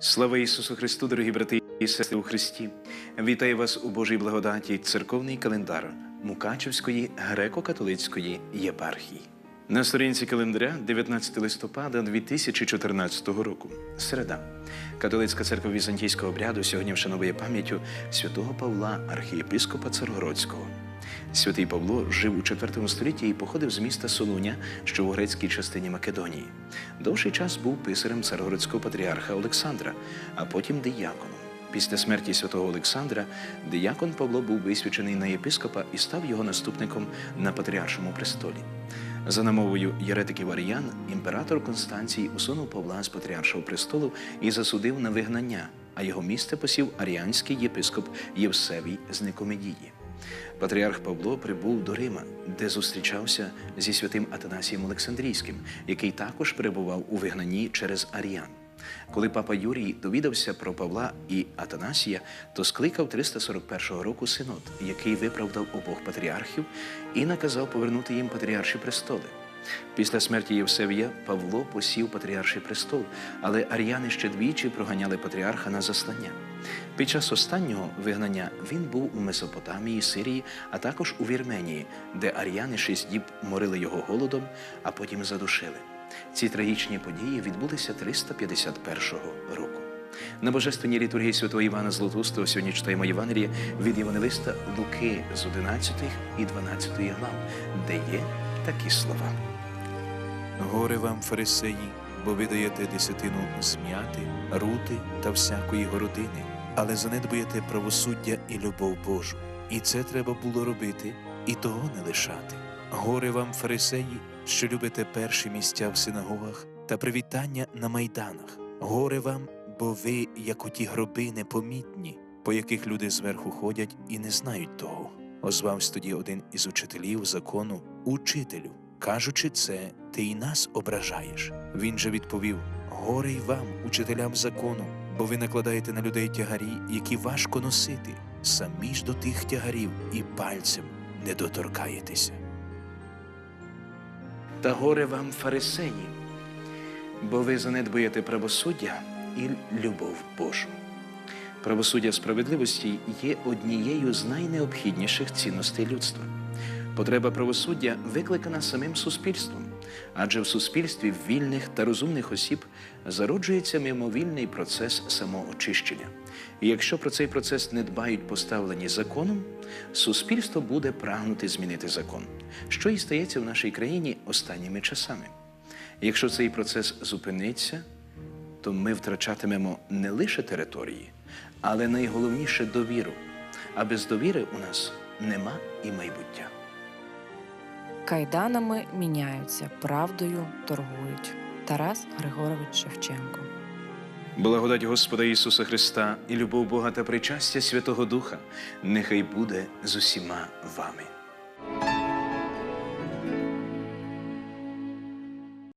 Слава Ісусу Христу, дорогі брати і сестри у Христі! Вітаю вас у Божій благодаті церковний календар Мукачевської греко-католицької єпархії. На сторінці календаря 19 листопада 2014 року. Середа. Католицька церква візантійського обряду сьогодні вшановує пам'яттю святого Павла, архієпископа Царгородського. Святий Павло жив у IV столітті і походив з міста Солуня, що в грецькій частині Македонії. Довший час був писарем царгородського патріарха Олександра, а потім дияконом. Після смерті святого Олександра диякон Павло був висвячений на єпископа і став його наступником на патріаршому престолі. За намовою єретиків Аріян, імператор Констанцій усунув Павла з патріаршого престолу і засудив на вигнання, а його місце посів аріанський єпископ Євсевій з Никомедії. Патріарх Павло прибув до Рима, де зустрічався зі святим Атанасієм Олександрійським, який також перебував у вигнанні через Аріян. Коли папа Юрій довідався про Павла і Атанасія, то скликав 341 року синод, який виправдав обох патріархів і наказав повернути їм патріарші престоли. Після смерті Євсевія Павло посів патріарший престол, але ар'яни ще двічі проганяли патріарха на заслання. Під час останнього вигнання він був у Месопотамії, Сирії, а також у Вірменії, де ар'яни шість діб морили його голодом, а потім задушили. Ці трагічні події відбулися 351 року. На божественній літургії святого Івана Златоустого сьогодні читаємо Євангеліє від Євангелиста Луки з 11 і 12 глав, де є такі слова. Горе вам, фарисеї, бо ви даєте десятину з м'яти, рути та всякої городини, але занедбуєте правосуддя і любов Божу. І це треба було робити, і того не лишати. Горе вам, фарисеї, що любите перші місця в синагогах та привітання на майданах. Горе вам, бо ви, як оті гроби непомітні, по яких люди зверху ходять і не знають того. Озвався тоді один із учителів закону, учителю. Кажучи це, ти й нас ображаєш. Він же відповів: Горе й вам, учителям закону, бо ви накладаєте на людей тягарі, які важко носити. Самі ж до тих тягарів і пальцем не доторкаєтеся. Та горе вам, фарисеї, бо ви занедбуєте правосуддя і любов Божу. Правосуддя справедливості є однією з найнеобхідніших цінностей людства. Потреба правосуддя викликана самим суспільством, адже в суспільстві вільних та розумних осіб зароджується мимовільний процес самоочищення. І якщо про цей процес не дбають поставлені законом, суспільство буде прагнути змінити закон, що і стається в нашій країні останніми часами. Якщо цей процес зупиниться, то ми втрачатимемо не лише території, але найголовніше довіру. А без довіри у нас нема і майбуття. Кайданами міняються, правдою торгують. Тарас Григорович Шевченко. Благодать Господа Ісуса Христа і любов Бога та причастя Святого Духа нехай буде з усіма вами.